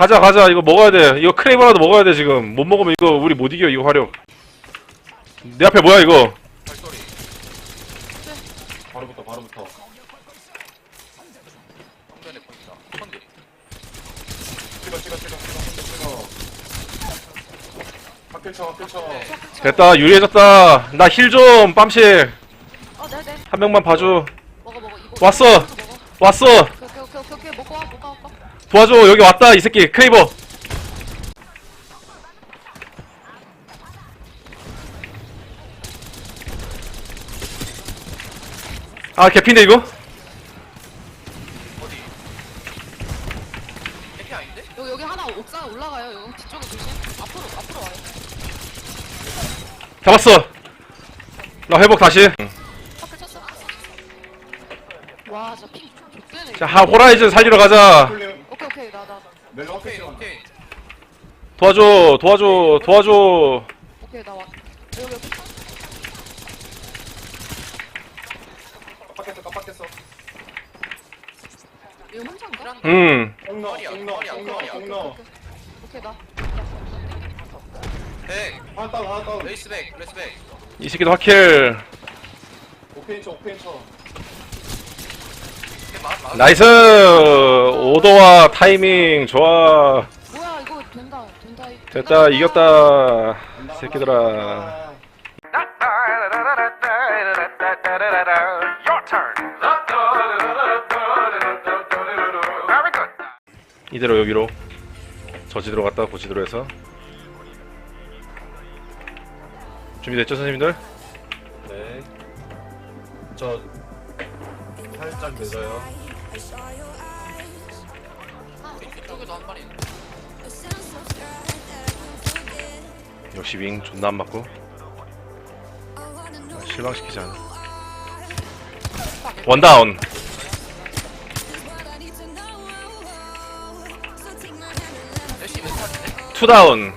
가자 가자 이거 먹어야 돼 이거 크레이버라도 먹어야 돼 지금 못 먹으면 이거 우리 못 이겨 이거 화력 내 앞에 뭐야 이거 발소리. 바로부터 바로부터 성전에 포인트다. 천개. 찍어 찍어 찍어 찍어 찍어 학교 쳐 학교 쳐 됐다 유리해졌다 나 힐 좀 빰씨 어, 네 네. 한 명만 봐줘 먹어, 먹어. 이거. 왔어. 이거 먹어. 왔어 오케이, 오케이, 오케이, 오케이. 먹고 와. 도와줘 여기 왔다 이 새끼 크레이버 아 개핀데 이거? 어디? 해피 아닌데? 여기, 여기 하나 옥상에 올라가요. 여기 뒤쪽에 조심. 앞으로, 앞으로 와요. 잡았어 나 회복 다시 앞에 쳤어. 와, 진짜 핑 족대네. 자 하, 호라이즌 살리러 가자 멜로 오케이 쳐 오케이. 도와줘 도와줘 도와줘 오케이, 나. 여기, 여기. 깜빡했어 깜빡했어 이거 혼자인가? 음똥 넣어 머리야, 똥 넣어 머리야, 똥 넣어 머리야. 똥 넣어 오케이, 나. 백. 하나 다운 하나 다운 레이스 백. 레이스 백. 이 새끼도 확킬 오페인 쳐 오페인 쳐. 나이스 오더와 타이밍 좋아 뭐야, 이거 된다. 된다. 됐다 이겼다 새끼들아 간다. Your turn. Very good. 이대로 여기로 저지대로 갔다 고지대로 해서 준비됐죠 선생님들? 네. 저 살짝 늦어요. 이쪽에도 한 마리. 있네. 역시 윙 존나 안 맞고 아, 실망시키지 않아 원다운? 투다운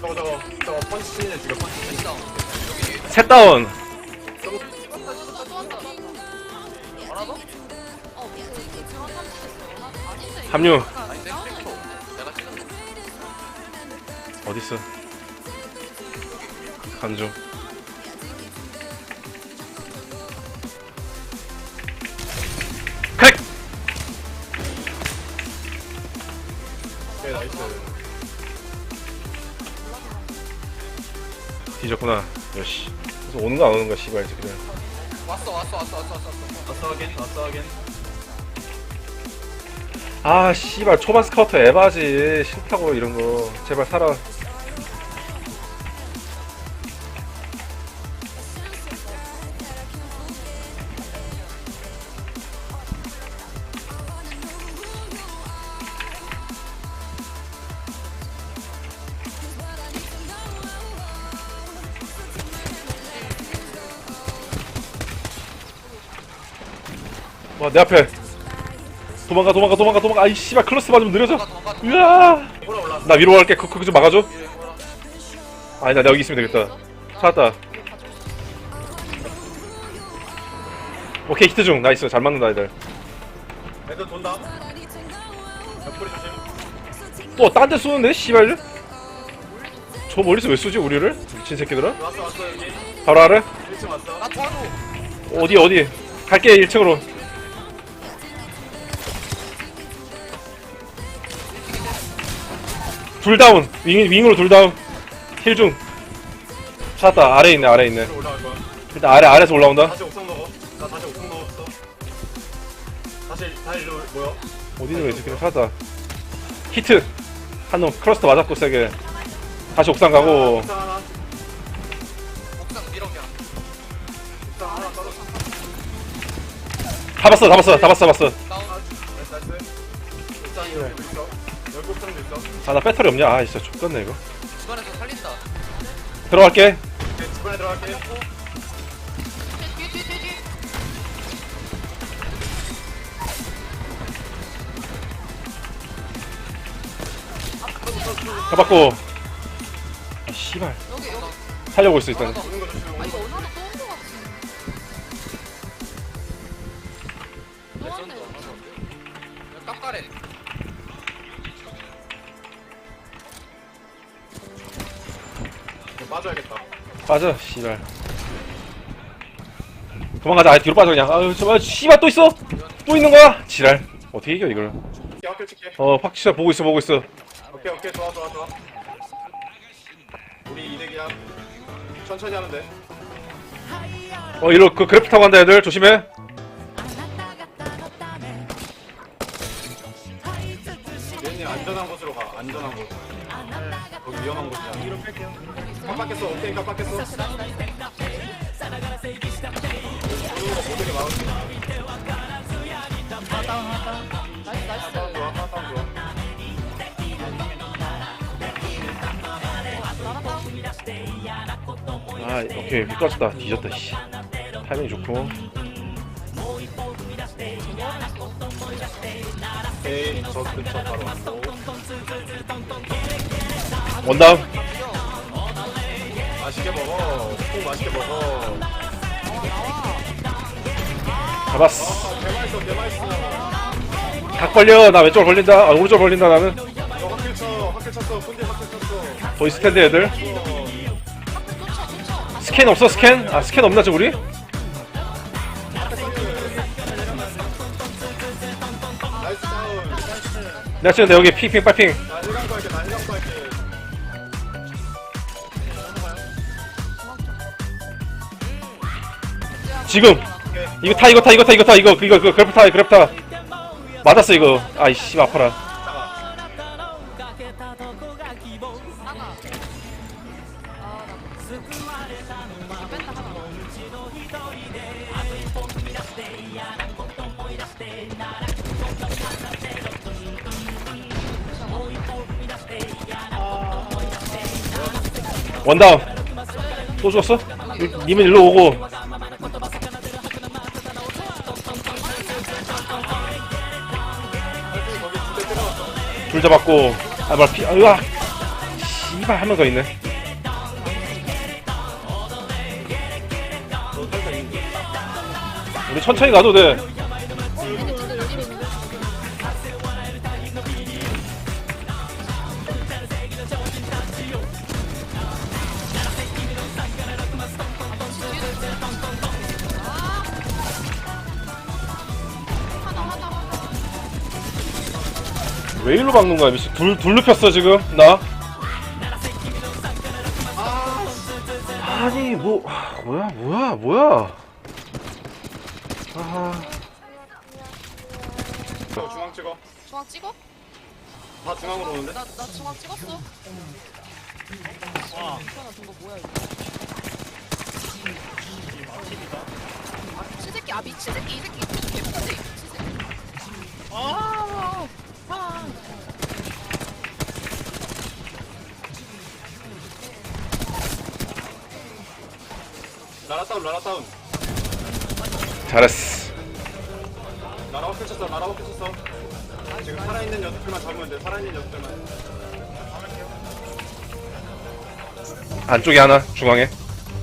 저거 저거 저거 펀치 지금 펀치. 여기 셋다운 다운돼 팩토. 있어. 내가 찍은 거. 어딨어 간중 크랙 네 나이스. 뒤졌구나 여씨 그래서 오는가 안 오는가 씨발 이제 그냥 왔어 왔어 왔어 왔어 왔어. 왔어. 왔어 하긴 왔어 하긴. 아 씨발 초반 스카우터 에바지 싫다고 이런 거. 제발 살아. 와내 앞에 도망가 도망가 도망가 도망가 아이 씨발 클로스 맞으면 느려져. 으아 올라. 나 위로 갈게 그, 그좀 막아줘. 아니 나 여기 있으면 되겠다 찾았다 오케이 히트 중 나이스 잘 맞는다 애들 애들 돈다. 옆구리 조심. 또 딴 데 쏘는데 씨발 저 멀리서 왜 쏘지 우리를 미친 새끼들아 왔어 왔어 여기. 바로 아래 1층 왔어. 나 도와줘. 어디 어디 갈게 1층으로 둘 다운 윙, 윙으로 둘 다운 힐 중 찾았다 아래 있네 아래 있네 올라갈 거야. 일단 아래 아래서 올라온다 다시 옥상 먹어. 나 다시 옥상 먹었어. 다시 다 일로 모여. 어디 있는 새끼를 찾았다 히트 한 놈 크러스트 맞았고 세게 다시 옥상 가고 옥상 하나. 옥상 하나 떨어져. 잡았어 잡았어 잡았어 잡았어 다운. 나이스 나이스. 옥상이 여기도 있어. 아 나 배터리 없냐 아 진짜 족같네 이거 집안에서 살린다. 들어갈게 오케이, 집안에 들어갈게. 뒤에, 뒤에, 뒤에, 뒤에. 잡았고 아 씨발 여기, 여기. 살려고 있어 일단. 오는 거 조심. 아, 이거 거. 또온거 같지? 또 레전드 왔네. 하 빠져야겠다. 빠져 씨발. 도망가자. 아 뒤로 빠져 그냥. 아유 저 아, 씨발 또 있어? 또 있는 거야? 지랄. 어떻게 이겨 이걸? 오케이, 학교 칠게. 어 확실히 보고 있어 보고 있어. 오케이, 오케이, 좋아, 좋아, 좋아. 우리 이득이야. 천천히 하면 돼. 어 이로 그 그래프 타고 간다 애들. 조심해 얘는 안전한 곳으로 가. 안전한 곳. 거기 위험한 곳이야. 이로 뺄게요. 깜빡했어. 오케이, 깜빡했어. 아 오케이 미끄러졌다 뒤졌다 씨 타이밍 좋고 오케이, 저 근처 바로 왔고. 원다운 맛있게 먹어. 꼭 맛있게 먹어. 잡았어 아, 개맛있어, 개맛있어. 각 벌려 나 왼쪽 벌린다 아 오른쪽 벌린다 나는 너 학교 쳐, 학교 쳤어. fun디 학교 쳤어. 보이스 텐드 애들 스캔 없어 스캔? 아 스캔 없나 저 우리? 내가 내 여기 핑핑 빨핑. 지금. 이거 타 이거 타 이거 타 이거 타 이거 이거 그래프 타 그래프 타. 맞았어 이거. 아이씨 아파라 원다운. 또 죽었어? 이- 님은 일로 오고. 둘 잡았고. 아 뭐야 피 으아. 씨발 한 명 더 있네. 우리 천천히 가도 돼 왜 일로 박는 거야 미친? 둘, 둘 눕혔어 지금? 나? 아니 뭐 아, 뭐야 뭐야 뭐야? 아. 저 중앙 찍어. 중앙 찍어? 다 중앙으로 오는데? 나, 나 중앙 찍었어. 와. 하나 든거 뭐야 이거 치새끼 아 미친 새끼 이 새끼 개새끼. 아 나라 다운, 나라 다운. 잘했어 나라 학교 쳤어, 나라 학교 쳤어. 지금 살아있는 녀석들만 잡으면 돼, 살아있는 녀석들만. 안쪽에 하나 중앙에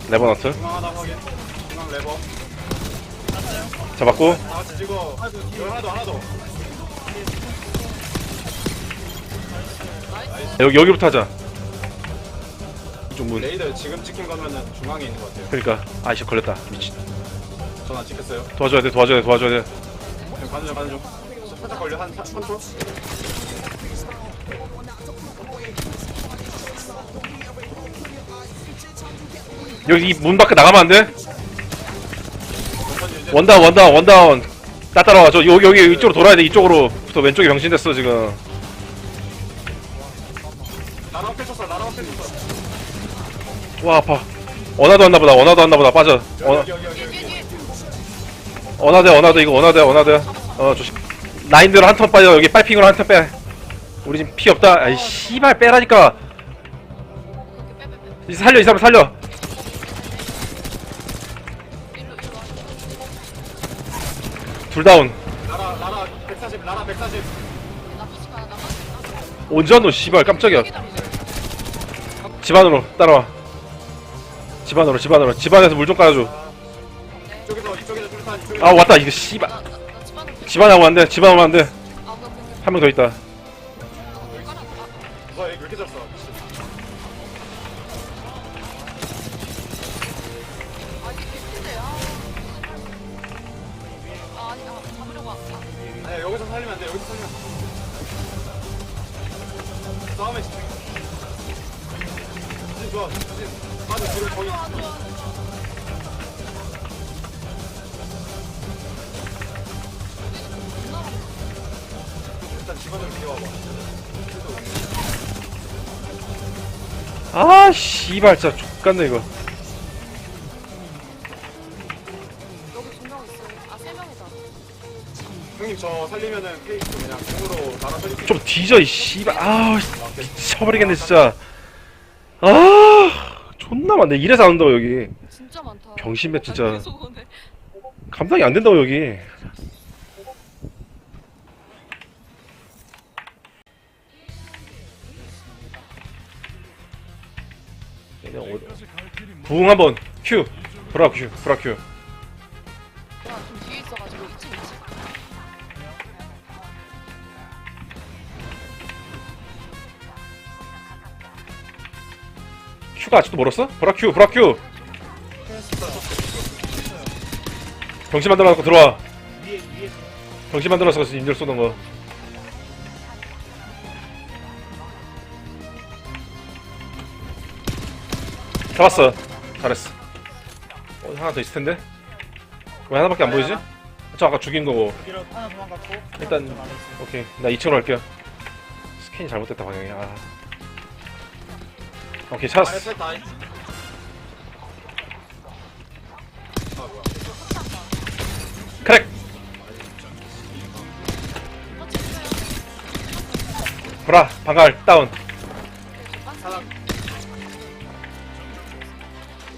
레버너트 중앙 하나 확인. 중앙 레버. 잡았고 다 같이 찍어. 여기 하나 더, 하나 더. 여기 여기부터 하자 문 레이더 지금 찍힌 거면은 중앙에 있는 것 같아요. 그러니까 아이씨 걸렸다 미친 전안 찍혔어요. 도와줘야 돼 도와줘야 돼 도와줘야 돼 지금 가는 중, 가는 중. 살짝 걸려, 한 3초? 여기 이 문 밖에 나가면 안 돼? 원다운 원다운 원다운 나 따라와 저 여기 여기 이쪽으로 돌아야 돼 이쪽으로부터 왼쪽에 병신 됐어 지금 나라 학교 쳤어, 나라 학교 쳤어. 와 아파. 원하도 왔나 보다 원하도 왔나 보다 빠져. 원, 여기, 여기, 여기, 여기. 뒤에 뒤에 원하대 원하대. 이거 원하대 원하대. 어 조심. 나인대로 한 턴 빠져. 여기 빨핑으로 한 턴 빼. 우리 지금 피 없다. 아이 씨발 빼라니까. 이 살려 이 사람 살려. 둘 다운. 나라, 나라 140, 나라 140. 나쁘지 마 나쁘지 언제 왔노 씨발 깜짝이야. 마 집안으로 따라와 집 안으로 집 안으로. 집 안에서 물 좀 깔아줘. 이쪽에서, 이쪽에서. 아 왔다. 이거 씨발. 나나 집안으로 집안하고 안돼. 집안하고 안돼. 아 오케이 오케이 한명 더 있다 좋아. 진짜. 맞아. 뒤로 거기. 좋아 좋아 좋아. 일단 집안을 비워봐. 아 씨발 진짜 족같네 이거 여기 두 명 있어요. 아 세 명이다. 형님 저 살리면은 케이크 그냥 공으로 나눠. 좀 뒤져 이 씨발 아우 미쳐버리겠네 진짜 아 존나 많네. 이래서 안 온다고 여기. 진짜 많다. 병신배 진짜. 계속 오네. 감당이 안 된다고 여기. 얘네 어디 부흥 한번. 큐. 브라 큐 브라 큐 큐가 아직도 멀었어? 브라 큐 브라 큐. 병신 만들어 놓고 들어와. 병신 만들어서 인절 쏘는 거. 잡았어. 잘했어. 어, 하나 더 있을 텐데? 왜 하나밖에 안 보이지? 저 아까 죽인 거고. 일단-. 오케이. 나 2층으로 갈게요. 스캔이 잘못됐다 방향이. 아 오케이 다. 뭐야? 크랙 브라 방갈 다운.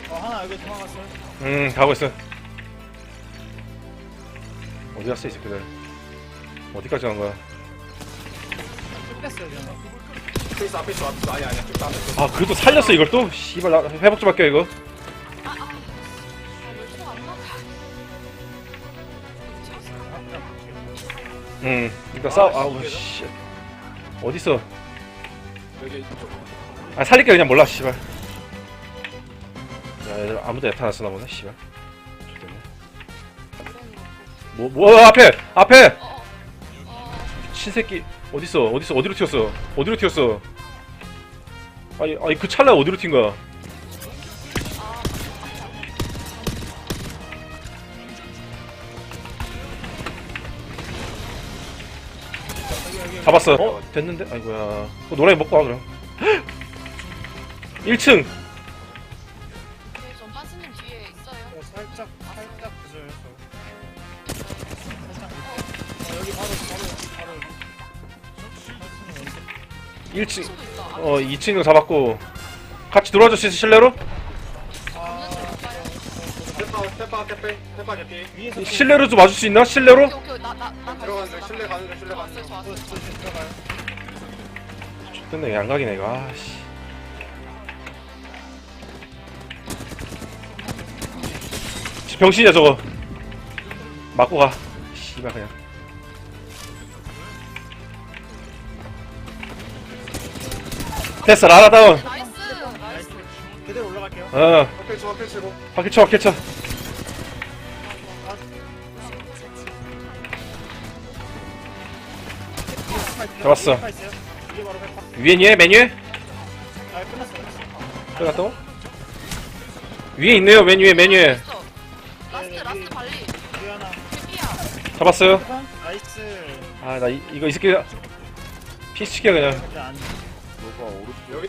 어 하나 여기 도망갔어요. 음 가고 있어 어디 갔어 이 새끼들 어디까지 간 거야 뺐어요. 케이스 앞에 있어. 앞에 있어. 아니 아니야. 좀 다음에. 좀. 아 그래도 살렸어 이걸 또 씨발 나 회복 좀 할게요 이거 아, 아. 아, 싸우 아, 아우? 씨 어딨어 여기 이쪽. 아 살릴게 그냥 몰라 씨발 야 얘들 아무도 야타 안 쓰나 보네 씨발 좋겠네 뭐, 뭐 어, 앞에 앞에 어, 어. 어, 신새끼 어딨어? 어딨어? 어디로 튀었어? 어디로 튀었어? 아니 아니 그 찰나에 어디로 튄 거야? 아. 잡았어. 어? 됐는데? 아이고야. 어, 노래 먹고 와 그럼. 1층 1층 친구 있다. 아, 어 2층으로 잡았고 같이 들어와줄 수 있어 실내로? 개피. 위에서 실내로 좀 와줄 수 있나? 실내로? 오케이, 오케이. 나, 나, 나. 들어가는 중. 실내 가는 중. 실내 가는 중. 들어가요. 좋겠네 양각이네 이거 아씨 병신이야 저거 맞고 가 씨발 그냥 됐어 라라 다운 나이스. 그대로 올라갈게요. 어 어필 쳐. 치고. 바퀴 쳐 바퀴 쳐 잡았어. 이게 바로. 위에 니에? 아 끝났어? 위에 있네요. 라스트, 라스트 발리. 여기 하나. 개피야. 잡았어요. 나이스. 아나 이거 이 새끼 피스치게 그냥 안.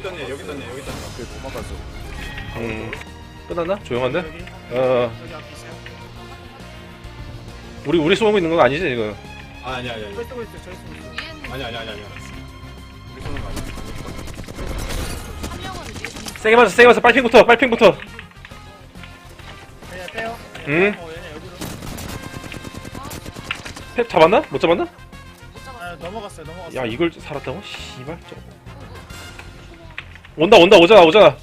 여기 있던 얘. 여기 있던 얘. 여기 있던 얘. 음 끝났나? 조용한데? 어 여기 앞에 있어요. 우리 우리 쏘고 있는 건 아니지 이거 아 아니 아니 아니. 저기 쓰고 있어요. 저기 쓰고 있어요. 위에는 아니 아니 아니 아니. 우리 손은 아니야. 한 명은 위에. 세게 맞아 세게 맞아 빨핑부터 빨핑부터 그냥 빼요. 응? 어 얘네 여기로. 탭 잡았나? 못 잡았나? 못 잡았어. 아 넘어갔어요. 넘어갔어요. 야 이걸 살았다고? 씨발 저거 온다 온다 오잖아 오잖아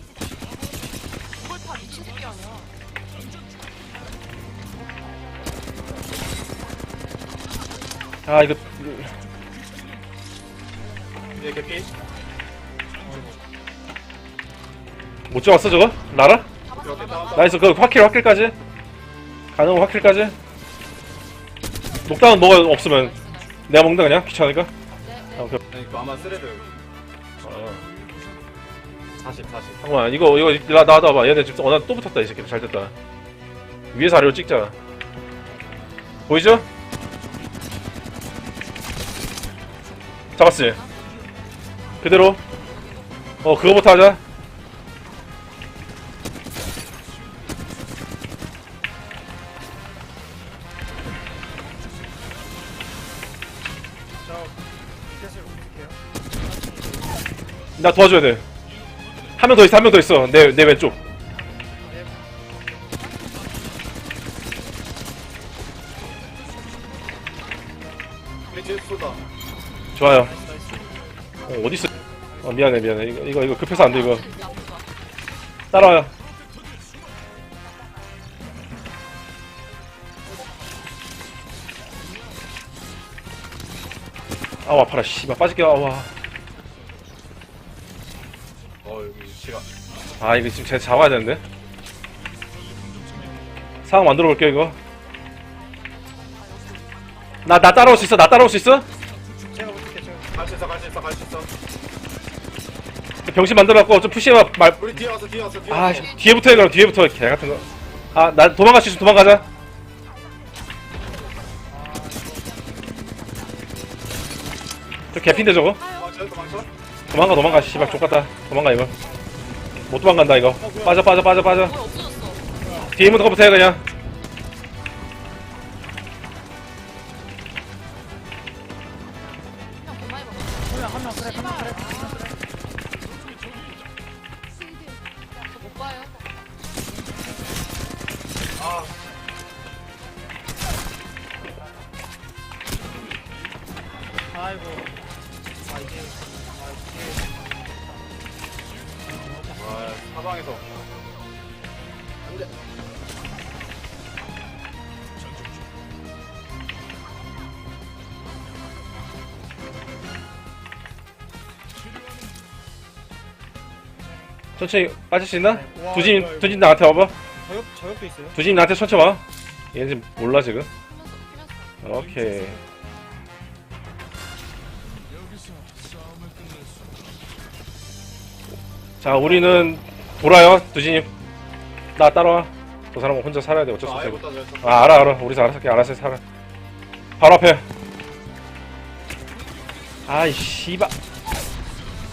이걸 다 미친 새끼 아니야. 아 이거 얘 개피. 못 잡았어 저거? 나라? 잡았어. 나이스 그 확킬 확킬까지 가능한 확킬까지 녹다운 뭐가 없으면 내가 먹는다 그냥 귀찮으니까 아, 오케이 아니 이거 아마 쓰레드 어. 40 40 잠깐만 이거 이거 나 나와봐. 얘네 지금 어나 또 붙었다 이 새끼 잘 됐다. 위에서 아래로 찍자. 보이죠? 잡았지? 그대로? 어 그거부터 하자. 나 도와줘야 돼 한 명 더 있어 한 명 더 있어. 내 내 왼쪽. 좋아요 나이스 나이스. 어, 어디 있어? 어 미안해 미안해. 이거 이거 이거 급해서 안 돼 이거. 따라와요. 아우 아파라 씨발. 빠질게 아와 아 이거 지금 쟤 잡아야 되는데 상황 만들어 볼게요 이거 나 나 따라올 수 있어 나 따라올 수 있어 제가 어떻게 제가 갈수 있어 갈 수 있어 갈 수 있어 병신 만들어갖고 좀 푸시해봐 말 우리 뒤에 왔어 뒤에 왔어 뒤에 아, 왔어 뒤에부터 해, 그럼 뒤에부터 개 같은 거. 아, 나 도망갈 수 있으면 도망가자. 저 개핀데 저거? 도망쳐 도망가, 도망가. 씨발, 족같다. 도망가, 이거. 못 도망간다, 이거. 빠져, 빠져, 빠져, 빠져. 뭐야 없어졌어. 뒤에 있는 거부터 해, 그냥. 아이고. 아 이게 와, 사방에서 안돼 천천히 빠질 수 있나? 네. 와, 두진, 이거, 이거. 두진 나한테 와봐. 저역 저역도 있어요. 두진 나한테 천천히 와. 얘는 지금 몰라, 지금. 오케이. 자, 우리는 돌아요, 두진님. 나 따라와. 저 사람은 혼자 살아야 돼, 어쩔 수 없어. 아예부터 졌어 아, 알아, 알아. 우리 알아서, 할게. 알아서 살아. 바로 앞에. 아이, 씨발.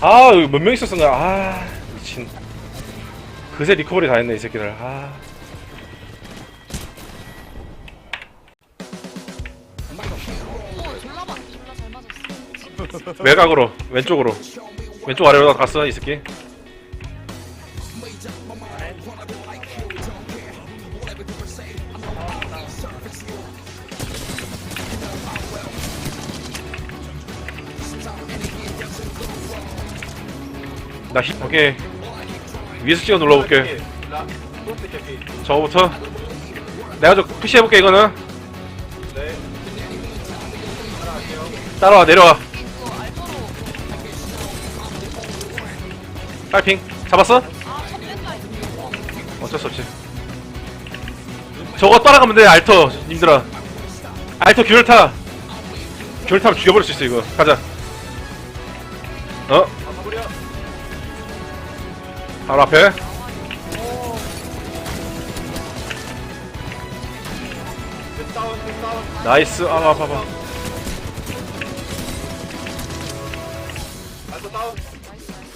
아, 여기 몇 명 있었어, 나. 아, 미친. 그새 리커버리 다 했네, 이 새끼들. 아. 오 졸라봐. 졸라 잘 맞았어. 외곽으로 왼쪽으로 왼쪽 아래로 갔어 이 새끼 나 힙, 오케이 위에서 찍어 눌러볼게 저거부터 내가 좀 푸시해볼게 이거는 따라와 내려와. 빨핑 잡았어? 어쩔 수 없지. 저거 따라가면 돼, 알터, 님들아. 알터 귤 타. 귤 타면 죽여버릴 수 있어, 이거. 가자. 어? 아 바로 앞에. 나이스. 아, 아파, 아파.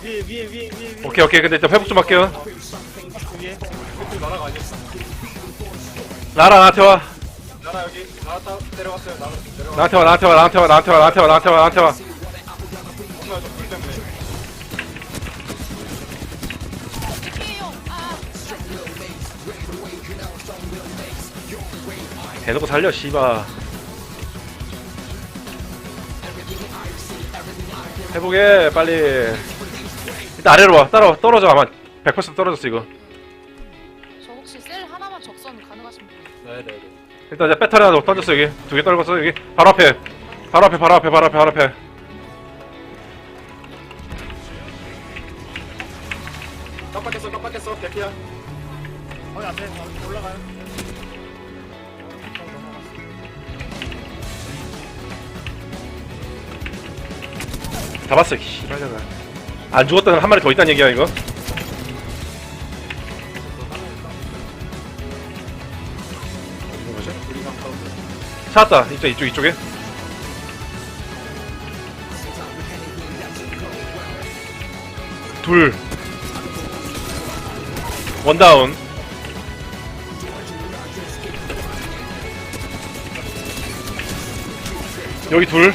위에. 오케이, 오케이. 근데 일단 회복 좀 할게요. 나라, 나한테 와. 나라 여기 나라 나라 내려가 나한테 와, 나한테 와, 나한테 와, 나한테 와, 나한테 와, 나한테 와, 나한테 와. 대놓고 살려, 씨바. 회복해, 빨리. 일단 아래로 와. 따라와. 떨어져, 아마. 100% 떨어졌어, 이거. 저 혹시 셀 하나만 적선 가능하신 분? 네네네 일단 이제 배터리 하나 던졌어 여기 두 개 떨궜어 여기 바로 앞에 바로 앞에 바로 앞에 바로 앞에 바로 앞에 깜빡했어 깜빡했어 개피야 거기 앞에 어, 올라가요. 잡았어 씨발잖아 안 죽었다는 한 마리 더 있다는 얘기야 이거? 찾았다. 이쪽 이쪽 이쪽에. 둘. 원다운. 여기 둘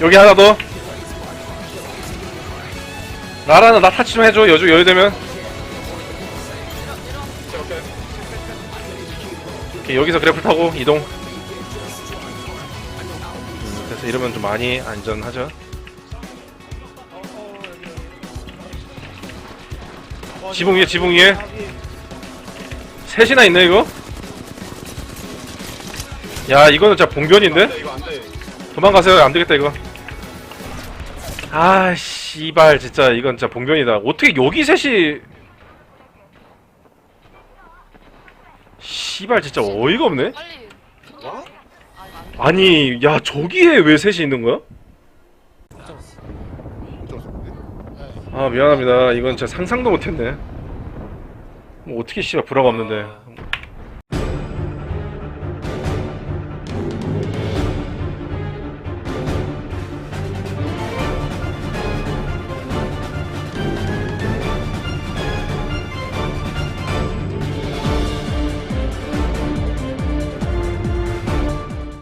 여기 하나 더. 나라는 나 타치 좀 해줘. 여주 여유 되면. 오케이, 여기서 그래플 타고 이동. 음, 그래서 이러면 좀 많이 안전하죠. 지붕 위에, 지붕 위에. 셋이나 있네 이거? 야 이거는 진짜 봉변인데? 도망가세요. 안되겠다 이거 아 씨발 진짜 이건 진짜 봉변이다 어떻게 여기 셋이 씨발 진짜 어이가 없네. 아니 야 저기에 왜 셋이 있는 거야? 아 미안합니다 이건 진짜 상상도 못했네 뭐 어떻게 씨발 불화가 없는데